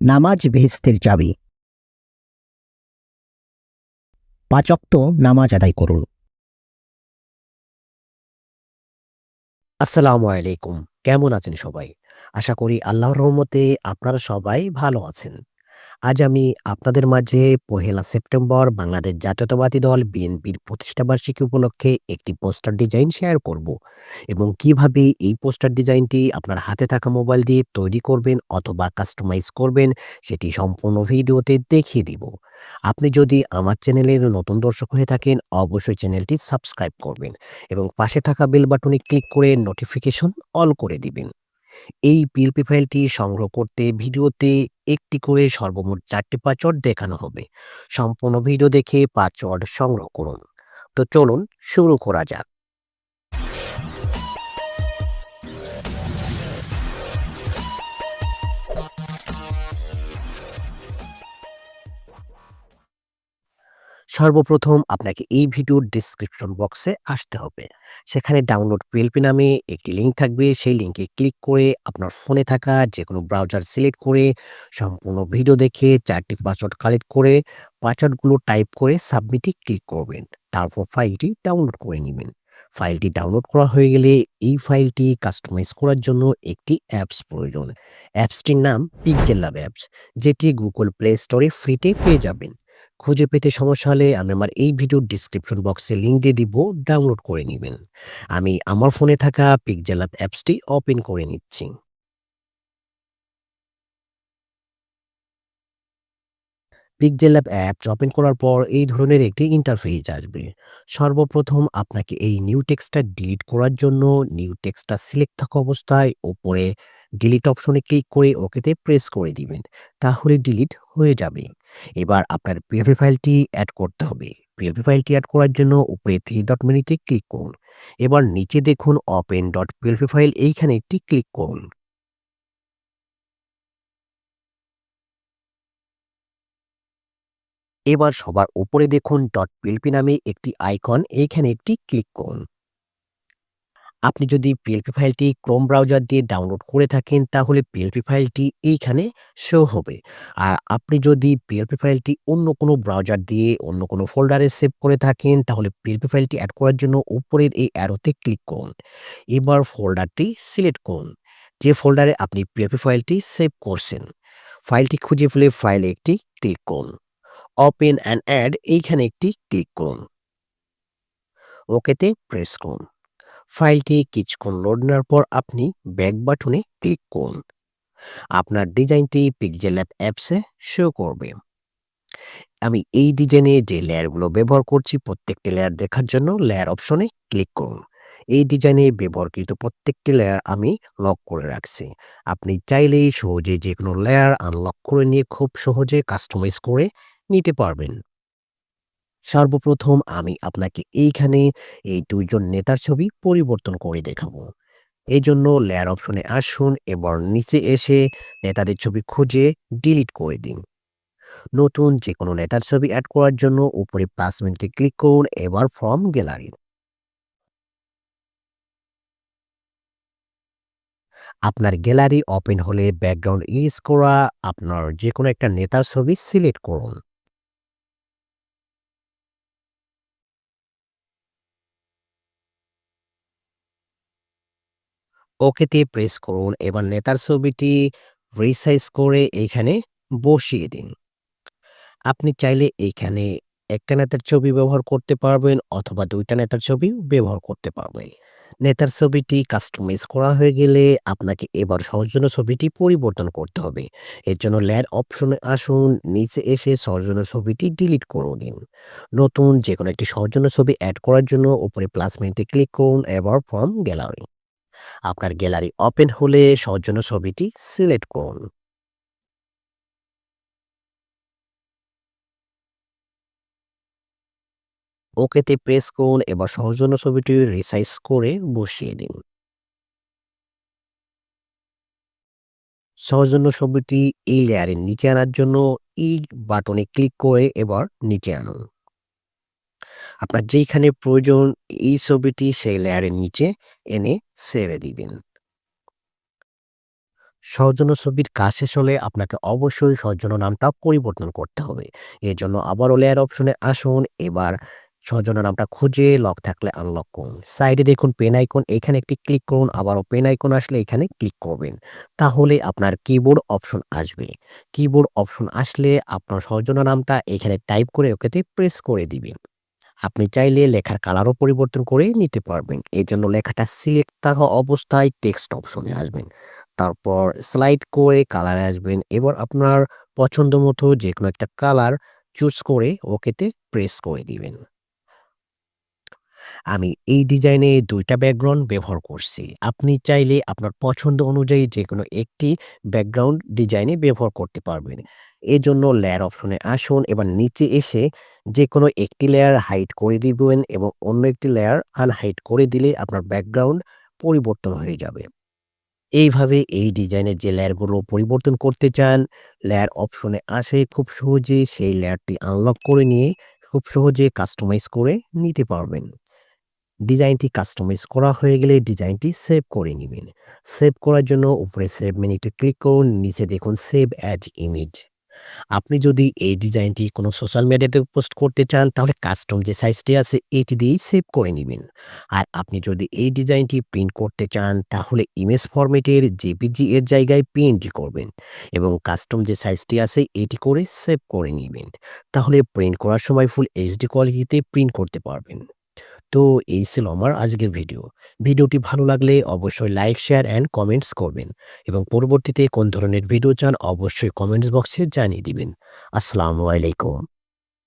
নামাজ বেহেস্তের চাবি। পাচক্ত নামাজ আদায় করুন। আসসালামু আলাইকুম। কেমন আছেন সবাই? আশা করি আল্লাহর রহমতে আপনারা সবাই ভালো আছেন। আজ আমি আপনাদের মাঝে পহেলা সেপ্টেম্বর বাংলাদেশ জাতীয়তাবাদী দল বিএনপির প্রতিষ্ঠাবার্ষিকী উপলক্ষে একটি পোস্টার ডিজাইন শেয়ার করব এবং কীভাবে এই পোস্টার ডিজাইনটি আপনার হাতে থাকা মোবাইল দিয়ে তৈরি করবেন অথবা কাস্টমাইজ করবেন সেটি সম্পূর্ণ ভিডিওতে দেখিয়ে দিব। আপনি যদি আমার চ্যানেলের নতুন দর্শক হয়ে থাকেন, অবশ্যই চ্যানেলটি সাবস্ক্রাইব করবেন এবং পাশে থাকা বেল বাটনে ক্লিক করে নোটিফিকেশন অল করে দিবেন। এই পিএলপি ফাইলটি সংগ্রহ করতে ভিডিওতে একটি করে সর্বমোট চারটি পাসওয়ার্ড দেখানো হবে। সম্পূর্ণ ভিডিও দেখে পাসওয়ার্ড সংগ্রহ করুন। তো চলুন শুরু করা যাক। সর্বপ্রথম আপনাকে এই ভিডিওর ডিসক্রিপশন বক্সে আসতে হবে। সেখানে ডাউনলোড পিএলপি নামে একটি লিঙ্ক থাকবে। সেই লিঙ্কে ক্লিক করে আপনার ফোনে থাকা যে কোনো ব্রাউজার সিলেক্ট করে সম্পূর্ণ ভিডিও দেখে চারটি পাসওয়ার্ড কালেক্ট করে পাসওয়ার্ডগুলো টাইপ করে সাবমিটে ক্লিক করবেন। তারপর ফাইলটি ডাউনলোড করে নেবেন। ফাইলটি ডাউনলোড করা হয়ে গেলে এই ফাইলটি কাস্টমাইজ করার জন্য একটি অ্যাপস প্রয়োজন। অ্যাপসটির নাম পিকজেল ল্যাব অ্যাপস যেটি গুগল প্লে স্টোরে ফ্রিতে পেয়ে যাবেন। খুঁজে পেতে সমস্যা হলে আমি আমার এই ভিডিওর ডিসক্রিপশন বক্সে লিঙ্ক দিয়ে দিব ডাউনলোড করে নেবেন। আমি আমার ফোনে থাকা পিকজেল অ্যাপ অ্যাপসটি ওপেন করে নিচ্ছি। পিকজেল অ্যাপ অ্যাপস ওপেন করার পর এই ধরনের একটি ইন্টারফেস আসবে। সর্বপ্রথম আপনাকে এই নিউ টেক্সটটা ডিলিট করার জন্য নিউ টেক্সটটা সিলেক্ট থাকা অবস্থায় ওপরে ডিলিট অপশনে ক্লিক করে ওকেতে প্রেস করে দিবেন, তাহলে ডিলিট হয়ে যাবে। এবার আপনার পিএফি ফাইলটি অ্যাড করতে হবে। পিএফি ফাইলটি অ্যাড করার জন্য উপরে থ্রি ডট মেনুতে ক্লিক করুন। এবার নিচে দেখুন ওপেন ডট পিএলপি ফাইল এইখানে একটি ক্লিক করুন। এবার সবার উপরে দেখুন ডট পিএলপি নামে একটি আইকন এইখানে একটি ক্লিক করুন। আপনি যদি পিএলপি ফাইলটি ক্রোম ব্রাউজার দিয়ে ডাউনলোড করে থাকেন, তাহলে পিএলপি ফাইলটি এইখানে শো হবে। আর আপনি যদি পিএলপি ফাইলটি অন্য কোনো ব্রাউজার দিয়ে অন্য কোনো ফোল্ডারে সেভ করে থাকেন, তাহলে পিএলপি ফাইলটি অ্যাড করার জন্য উপরের এই অ্যারোতে ক্লিক করুন। এবার ফোল্ডারটি সিলেক্ট করুন, যে ফোল্ডারে আপনি পিএলপি ফাইলটি সেভ করছেন। ফাইলটি খুঁজে ফেলে ফাইলে একটি ক্লিক করুন। ওপেন অ্যান্ড অ্যাড এইখানে একটি ক্লিক করুন। ওকেতে প্রেস করুন। ফাইলটি কিছুক্ষণ লোড নেওয়ার পর আপনি ব্যাক বাটনে ক্লিক করুন। আপনার ডিজাইনটি পিকজেল অ্যাপ অ্যাপসে শো করবে। আমি এই ডিজাইনে যে লেয়ারগুলো ব্যবহার করছি প্রত্যেকটি লেয়ার দেখার জন্য লেয়ার অপশনে ক্লিক করুন। এই ডিজাইনে ব্যবহারকৃত প্রত্যেকটি লেয়ার আমি লক করে রাখছি। আপনি চাইলেই সহজে যে কোনো লেয়ার আনলক করে নিয়ে খুব সহজে কাস্টমাইজ করে নিতে পারবেন। সর্বপ্রথম আমি আপনাকে এইখানে এই দুইজন নেতার ছবি পরিবর্তন করে দেখাবো। এই জন্য লেয়ার অপশনে আসুন এবং নিচে এসে নেতাদের ছবি খুঁজে ডিলিট করে দিন। নতুন যে কোনো নেতার ছবি অ্যাড করার জন্য উপরে প্লাস মিনিটে ক্লিক করুন, এবার ফ্রম গ্যালারি আপনার গ্যালারি ওপেন হলে ব্যাকগ্রাউন্ড ইউজ করা, আপনার যে কোনো একটা নেতার ছবি সিলেক্ট করুন। ওকেতে প্রেস করুন, এবার নেতার ছবিটি রিসাইজ করে এইখানে বসিয়ে দিন। আপনি চাইলে এইখানে একটা নেতার ছবি ব্যবহার করতে পারবেন অথবা দুইটা নেতার ছবি ব্যবহার করতে পারবেন। নেতার ছবিটি কাস্টমাইজ করা হয়ে গেলে আপনাকে এবার সৌজন্য ছবিটি পরিবর্তন করতে হবে। এর জন্য ল্যাড অপশনে আসুন, নিচে এসে সৌজন্য ছবিটি ডিলিট করে দিন। নতুন যে কোনো একটি সৌজন্য ছবি অ্যাড করার জন্য উপরে প্লাস মেনুতে ক্লিক করুন, এবার ফ্রম গ্যালারি আপনার গ্যালারি ওপেন হলে সৌজন্য ছবিটি সিলেক্ট করুন। ওকেতে প্রেস করুন, এবার সৌজন্য ছবিটি রিসাইজ করে বসিয়ে দিন। সৌজন্য ছবিটি এই লেয়ারের নিচে আনার জন্য এই বাটনে ক্লিক করে এবার নিচে আনুন। আপনার যেইখানে প্রয়োজন এই ছবিটি সেই লেয়ারের নিচে এনে সেরে দিবেন। সৌজন্য ছবির কাজ শেষ হলে আপনাকে অবশ্যই সৌজন্য নামটা পরিবর্তন করতে হবে। এর জন্য আবারও লেয়ার অপশনে আসুন, এবার সৌজন্য নামটা খুঁজে লক থাকলে আনলক করুন। সাইডে দেখুন পেন আইকন এখানে একটি ক্লিক করুন, আবারও পেন আইকন আসলে এখানে ক্লিক করবেন। তাহলে আপনার কিবোর্ড অপশন আসবে। কিবোর্ড অপশন আসলে আপনার সৌজন্য নামটা এখানে টাইপ করে ওকেতে প্রেস করে দিবেন। আপনি চাইলে লেখার কালারও পরিবর্তন করে নিতে পারবেন। এই জন্য লেখাটা সিলেক্ট থাকা অবস্থায় টেক্সট অপশনে আসবেন। তারপর স্লাইড করে কালারে আসবেন। এবার আপনার পছন্দ মতো যে কোনো একটা কালার চুজ করে ওকেতে প্রেস করে দিবেন। আমি এই ডিজাইনে দুইটা ব্যাকগ্রাউন্ড ব্যবহার করছি। আপনি চাইলে আপনার পছন্দ অনুযায়ী যে কোনো একটি ব্যাকগ্রাউন্ড ডিজাইনে ব্যবহার করতে পারবেন। এই জন্য লেয়ার অপশনে আসুন এবার নিচে এসে যে কোনো একটি লেয়ার হাইট করে দিবেন এবং অন্য একটি লেয়ার আনহাইট করে দিলে আপনার ব্যাকগ্রাউন্ড পরিবর্তন হয়ে যাবে। এইভাবে এই ডিজাইনের যে লেয়ারগুলো পরিবর্তন করতে চান লেয়ার অপশনে আসে খুব সহজে সেই লেয়ারটি আনলক করে নিয়ে খুব সহজে কাস্টমাইজ করে নিতে পারবেন। ডিজাইনটি কাস্টমাইজ করা হয়ে গেলে ডিজাইনটি সেভ করে নেবেন। সেভ করার জন্য উপরে সেভ মেনুতে ক্লিক করুন, নিচে দেখুন সেভ অ্যাজ ইমেজ। আপনি যদি এই ডিজাইনটি কোনো সোশ্যাল মিডিয়াতে পোস্ট করতে চান, তাহলে কাস্টম যে সাইজটি আছে, এটি দিয়েই সেভ করে নেবেন। আর আপনি যদি এই ডিজাইনটি প্রিন্ট করতে চান, তাহলে ইমেজ ফরম্যাটের জেপিজি এর জায়গায় পিএনজি করবেন এবং কাস্টম যে সাইজটি আছে, এটি করে সেভ করে নেবেন। তাহলে প্রিন্ট করার সময় ফুল এইচডি কোয়ালিটিতে প্রিন্ট করতে পারবেন। তো এই ছিল আমার আজকের ভিডিও। ভিডিওটি ভালো লাগলে অবশ্যই লাইক, শেয়ার অ্যান্ড কমেন্টস করবেন এবং পরবর্তীতে কোন ধরনের ভিডিও চান অবশ্যই কমেন্টস বক্সে জানিয়ে দিবেন। আসসালামু আলাইকুম।